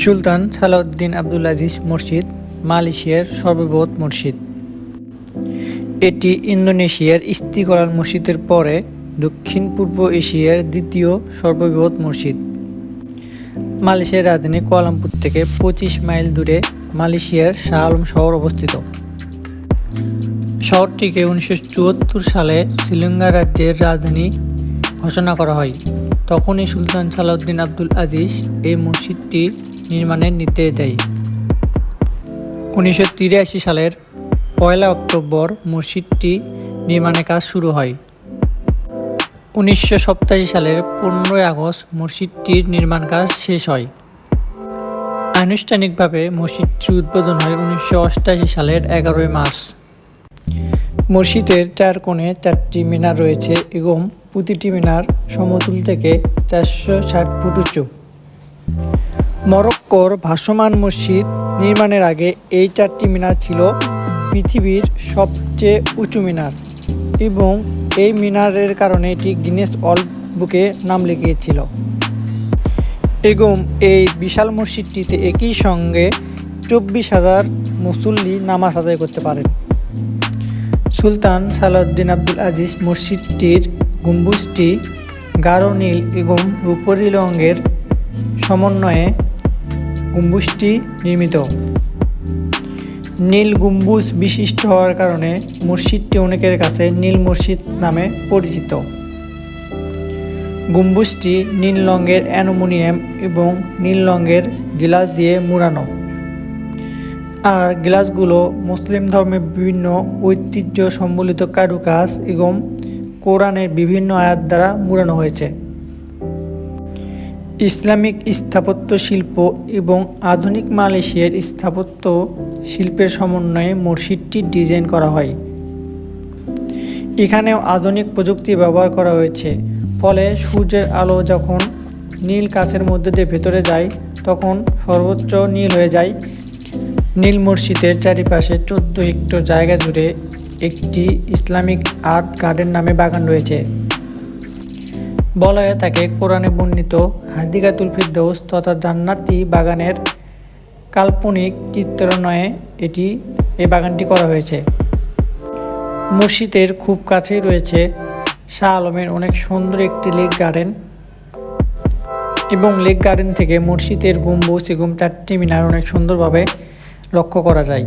সুলতান সালাউদ্দিন আব্দুল আজিজ মসজিদ, মালয়েশিয়ার সর্ববৃহৎ মসজিদ। এটি ইন্দোনেশিয়ার ইস্তিকলাল মসজিদের পরে দক্ষিণ পূর্ব এশিয়ার দ্বিতীয় সর্ববৃহৎ মসজিদ। মালয়েশিয়ার রাজধানী কুয়ালামপুর থেকে পঁচিশ মাইল দূরে মালয়েশিয়ার শাহ শহর অবস্থিত। শহরটিকে উনিশশো চুয়াত্তর সালে শ্রীলঙ্কা রাজ্যের রাজধানী ঘোষণা করা হয়। তখনই সুলতান সালাউদ্দিন আব্দুল আজিজ এই মসজিদটি নির্মাণের নির্দেশ দেয়। উনিশশো তিরাশি সালের পয়লা অক্টোবর মসজিদটি নির্মাণের কাজ শুরু হয়। উনিশশো সালের পনেরোই আগস্ট মসজিদটির নির্মাণ কাজ শেষ হয়। আনুষ্ঠানিকভাবে মসজিদটির উদ্বোধন হয় উনিশশো সালের এগারোই মার্চ। মসজিদের চার কোণে চারটি মিনার রয়েছে এবং প্রতিটি মিনার সমতুল থেকে চারশো ষাট ফুট উঁচু। মরক্কোর ভাসমান মসজিদ নির্মাণের আগে এই চারটি মিনার ছিল পৃথিবীর সবচেয়ে উঁচু মিনার এবং এই মিনারের কারণে এটি গিনেস ওয়ার্ল্ড বুকে নাম লিখিয়েছিল। এবং এই বিশাল মসজিদটিতে একই সঙ্গে চব্বিশ হাজার মুসল্লি নামাজ আদায় করতে পারেন। সুলতান সালাউদ্দিন আব্দুল আজিজ মসজিদটির গম্বুজটি গাঢ় নীল এবং রূপরি রঙের সমন্বয়ে গম্বুজটি নির্মিত। নীল গম্বুজ বিশিষ্ট হওয়ার কারণে মসজিদটি অনেকের কাছে নীল মসজিদ নামে পরিচিত। গম্বুজটি নীল রঙের অ্যালুমিনিয়াম এবং নীল রঙের গিলাস দিয়ে মুড়ানো। আর গ্লাসগুলো মুসলিম ধর্মের বিভিন্ন ঐতিহ্য সম্বলিত কারুকাজ এবং কোরআনের বিভিন্ন আয়াত দ্বারা মুড়ানো হয়েছে। ইসলামিক স্থাপত্য শিল্প এবং আধুনিক মালয়েশিয়ার স্থাপত্য শিল্পের সমন্বয়ে মসজিদটি ডিজাইন করা হয়। এখানেও আধুনিক প্রযুক্তি ব্যবহার করা হয়েছে। ফলে সূর্যের আলো যখন নীল কাছের মধ্যে দিয়ে ভেতরে যায়, তখন সর্বোচ্চ নীল হয়ে যায়। নীল মসজিদের চারিপাশে চোদ্দ হেক্টর জায়গা জুড়ে একটি ইসলামিক আর্ট গার্ডেন নামে বাগান রয়েছে। বলা হয়ে থাকে কোরআনে বর্ণিত হাদিকাতুল ফিরদৌস তথা জান্নাতি বাগানের কাল্পনিক চিত্রান্বয়ে এটি, এই বাগানটি করা হয়েছে। মসজিদের খুব কাছেই রয়েছে শাহ আলমের অনেক সুন্দর একটি লেক গার্ডেন এবং লেক গার্ডেন থেকে মসজিদের গম্বুজ এবং চারটি মিনার অনেক সুন্দরভাবে লক্ষ্য করা যায়।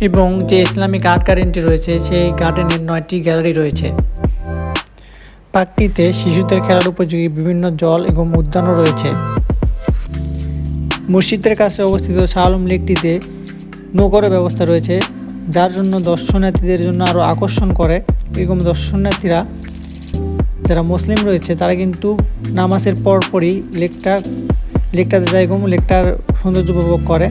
এবং যে ইসলামিক আর্ট গার্ডেনটি রয়েছে, সেই গার্ডেনের নয়টি গ্যালারি রয়েছে। পার্কটিতে শিশুদের খেলার উপযোগী বিভিন্ন জল এবং উদ্যানও রয়েছে। মসজিদের কাছে অবস্থিত শাহ আলম লেকটিতে নৌকরের ব্যবস্থা রয়েছে, যার জন্য দর্শনার্থীদের জন্য আরও আকর্ষণ করে। এবং দর্শনার্থীরা যারা মুসলিম রয়েছে, তারা কিন্তু নামাজের পরপরই লেকটা লেকটাতে যায় এবং লেকটার সৌন্দর্য উপভোগ করে।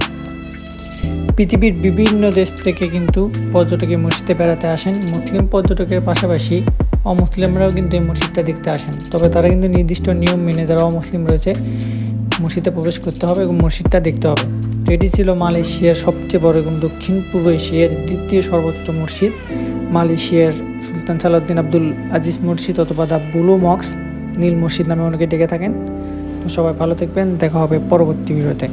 পৃথিবীর বিভিন্ন দেশ থেকে কিন্তু পর্যটক মসজিদে বেড়াতে আসেন। মুসলিম পর্যটকের পাশাপাশি অমুসলিমরাও কিন্তু এই মসজিদটা দেখতে আসেন। তবে তারা কিন্তু নির্দিষ্ট নিয়ম মেনে যারা অমুসলিম রয়েছে, মসজিদে প্রবেশ করতে হবে এবং মসজিদটা দেখতে হবে। তো এটি ছিল মালয়েশিয়ার সবচেয়ে বড় এবং দক্ষিণ পূর্ব এশিয়ার দ্বিতীয় সর্বোচ্চ মসজিদ, মালয়েশিয়ার সুলতান সালাউদ্দিন আব্দুল আজিজ মসজিদ অথবা দ্য বুলু মক্স, নীল মসজিদ নামে অনেকে ডেকে থাকেন। তো সবাই ভালো থাকবেন, দেখা হবে পরবর্তী ভিডিওতে।